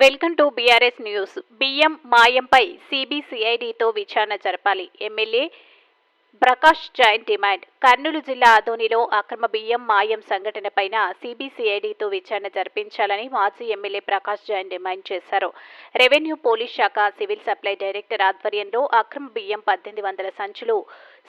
Welcome to BRS news. బియ్యం మాయంపై సిబిసిఐడితో విచారణ జరపాలి. MLA Prakash Jain demand. Kurnool జిల్లా ఆదోనిలో అక్రమ బియ్యం మాయం సంఘటనపైన సిబిసిఐడితో విచారణ జరిపించాలని మాజీ ఎమ్మెల్యే ప్రకాష్ జైన్ డిమాండ్ చేశారు. రెవెన్యూ పోలీస్ శాఖ సివిల్ సప్లై డైరెక్టర్ ఆధ్వర్యంలో అక్రమ బియ్యం పద్దెనిమిది వందల సంచులు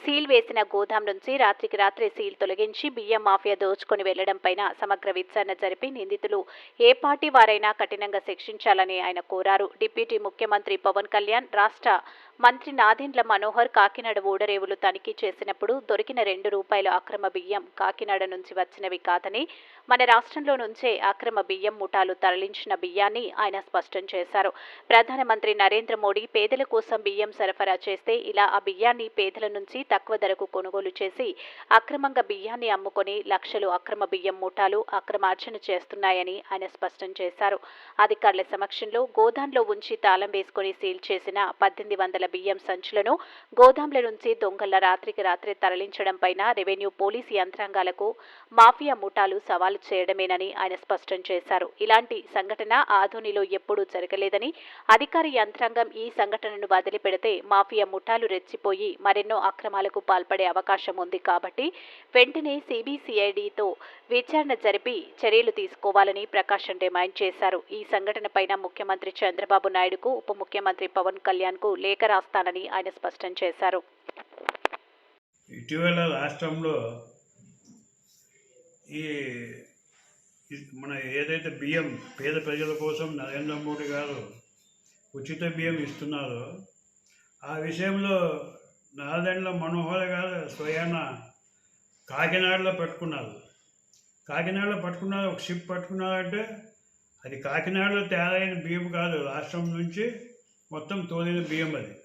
సీల్ వేసిన గోదాం నుంచి రాత్రికి రాత్రి సీల్ తొలగించి బియ్యం మాఫియా దోచుకొని వెళ్ళడంపైన సమగ్ర విచారణ జరిపి నిందితులు ఏ పార్టీ వారైనా కఠినంగా శిక్షించాలని ఆయన కోరారు. డిప్యూటీ ముఖ్యమంత్రి పవన్ కళ్యాణ్ రాష్ట్ర మంత్రి నాదెండ్ల మనోహర్ కాకినాడ ఓడరేవులు తనిఖీ చేసినప్పుడు దొరికిన రెండు రూపాయల అక్రమ బియ్యం కాకినాడ నుంచి వచ్చినవి కాదని మన రాష్ట్రంలో నుంచే అక్రమ బియ్యం ముఠాలు తరలించిన బియ్యాన్ని ఆయన స్పష్టం చేశారు. ప్రధానమంత్రి నరేంద్ర మోడీ పేదల కోసం బియ్యం సరఫరా చేస్తే ఇలా ఆ బియ్యాన్ని పేదల నుంచి తక్కువ ధరకు కొనుగోలు చేసి అక్రమంగా బియ్యాన్ని అమ్ముకొని లక్షలు అక్రమ బియ్యం ముఠాలు అక్రమార్జన చేస్తున్నాయని ఆయన స్పష్టం చేశారు. అధికారుల సమక్షంలో గోదాంలో ఉంచి తాళం వేసుకొని సీల్ చేసిన పద్దెనిమిది వందల బియ్యం సంచులను గోదాంల నుంచి దొంగల రాత్రికి రాత్రి తరలించడం పైన రెవెన్యూ పోలీస్ యంత్రాంగాలకు మాఫియా ముఠాలు సవాలు చేయడమేనని ఆయన స్పష్టం చేశారు. ఇలాంటి సంఘటన ఆధోనిలో ఎప్పుడూ జరగలేదని అధికార యంత్రాంగం ఈ సంఘటనను వదిలిపెడితే మాఫియా ముఠాలు రెచ్చిపోయి మరెన్నో అక్రమాలకు పాల్పడే అవకాశం ఉంది కాబట్టి వెంటనే సిబిసిఐడితో విచారణ జరిపి చర్యలు తీసుకోవాలని ప్రకాశం డిమాండ్ చేశారు. ఈ సంఘటనపైన ముఖ్యమంత్రి చంద్రబాబు నాయుడుకు ఉప ముఖ్యమంత్రి పవన్ కళ్యాణ్కు లేఖ రాస్తానని ఆయన స్పష్టం చేశారు. ఇటీవల రాష్ట్రంలో ఈ మన ఏదైతే బియ్యం పేద ప్రజల కోసం నరేంద్ర మోడీ గారు ఉచిత బియ్యం ఇస్తున్నారో ఆ విషయంలో నాదెండ్ల మనోహర్ గారు స్వయాన కాకినాడలో పట్టుకున్నారు. కాకినాడలో పట్టుకున్నారు ఒక షిప్ పట్టుకున్నారంటే అది కాకినాడలో తయారైన బియ్యం కాదు రాష్ట్రం నుంచి మొత్తం తోలిన బియ్యం అది.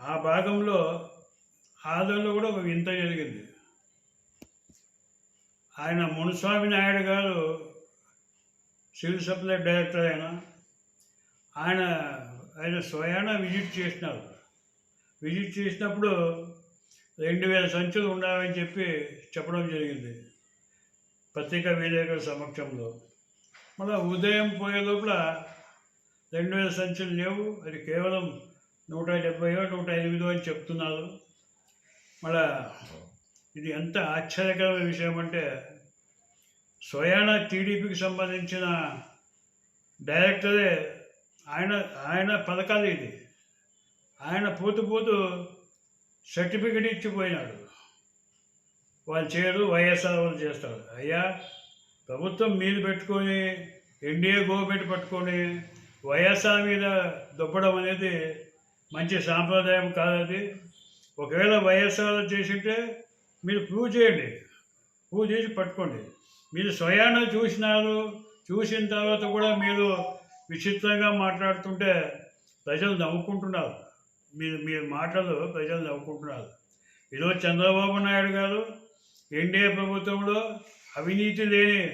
ఆ భాగంలో ఆదంలో కూడా ఒక వింత జరిగింది. ఆయన మునుస్వామి నాయుడు గారు సివిల్ సప్లై డైరెక్టర్ ఆయన. ఆయన ఆయన స్వయాన విజిట్ చేసినారు. విజిట్ చేసినప్పుడు రెండు వేల సంచులు ఉండాలని చెప్పి చెప్పడం జరిగింది. పత్రికా విలేకరుల సమక్షంలో. మళ్ళీ ఉదయం పోయే లోపల రెండు వేల సంచులు లేవు. అది కేవలం నూట డెబ్బై నూట ఎనిమిదో అని చెప్తున్నారు. మళ్ళా ఇది ఎంత ఆశ్చర్యకరమైన విషయం అంటే స్వయాన టీడీపీకి సంబంధించిన డైరెక్టరే ఆయన ఆయన పథకాలు ఇది. ఆయన పోతూ పోతూ సర్టిఫికెట్ ఇచ్చిపోయినాడు. వాళ్ళు చేయరు వైఎస్ఆర్ వాళ్ళు చేస్తారు. అయ్యా ప్రభుత్వం మీరు పెట్టుకొని ఎన్డీఏ గవర్నమెంట్ పట్టుకొని వైఎస్ఆర్ మీద దొబ్బడం అనేది మంచి సాంప్రదాయం కాదు అది. ఒకవేళ వైఎస్ఆర్ చేసింటే మీరు ప్రూవ్ చేయండి. ప్రూవ్ చేసి పట్టుకోండి. మీరు స్వయాన చూసినారు చూసిన తర్వాత కూడా మీరు విచిత్రంగా మాట్లాడుతుంటే ప్రజలు నవ్వుకుంటున్నారు. మీరు మీ మాటలు ప్రజలు నవ్వుకుంటున్నారు. ఈరోజు చంద్రబాబు నాయుడు గారు ఎన్డీఏ ప్రభుత్వంలో అవినీతి లేని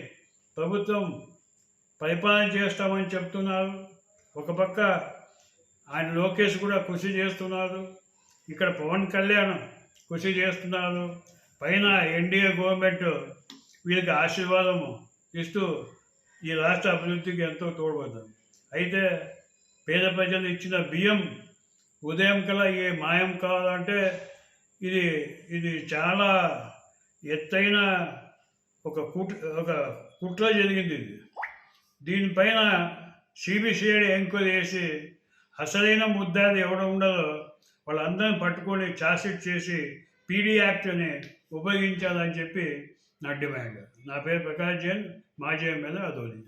ప్రభుత్వం పరిపాలన చేస్తామని చెప్తున్నారు. ఒక పక్క ఆయన లోకేష్ కూడా కృషి చేస్తున్నారు. ఇక్కడ పవన్ కళ్యాణ్ కృషి చేస్తున్నారు. పైన ఎన్డీఏ గవర్నమెంట్ వీళ్ళకి ఆశీర్వాదము ఇస్తూ ఈ రాష్ట్ర అభివృద్ధికి ఎంతో తోడ్పడుతుంది అయితే పేద ప్రజలు ఇచ్చిన బియ్యం ఉదయం కల్లా ఏ మాయం కావాలంటే ఇది ఇది చాలా ఎత్తైన ఒక కుట్ ఒక కుట్ర జరిగింది ఇది. దీనిపైన సిబిసిఐడి ఎంక్వైరీ చేసి అసలైన ముద్దాది ఎవడ ఉండదో వాళ్ళందరిని పట్టుకొని చార్జ్షీట్ చేసి పీడీ యాక్ట్ని ఉపయోగించాలని చెప్పి నా డిమాండ్. నా పేరు ప్రకాష్ జైన్ మాజీ ఎమ్మెల్యే అదోని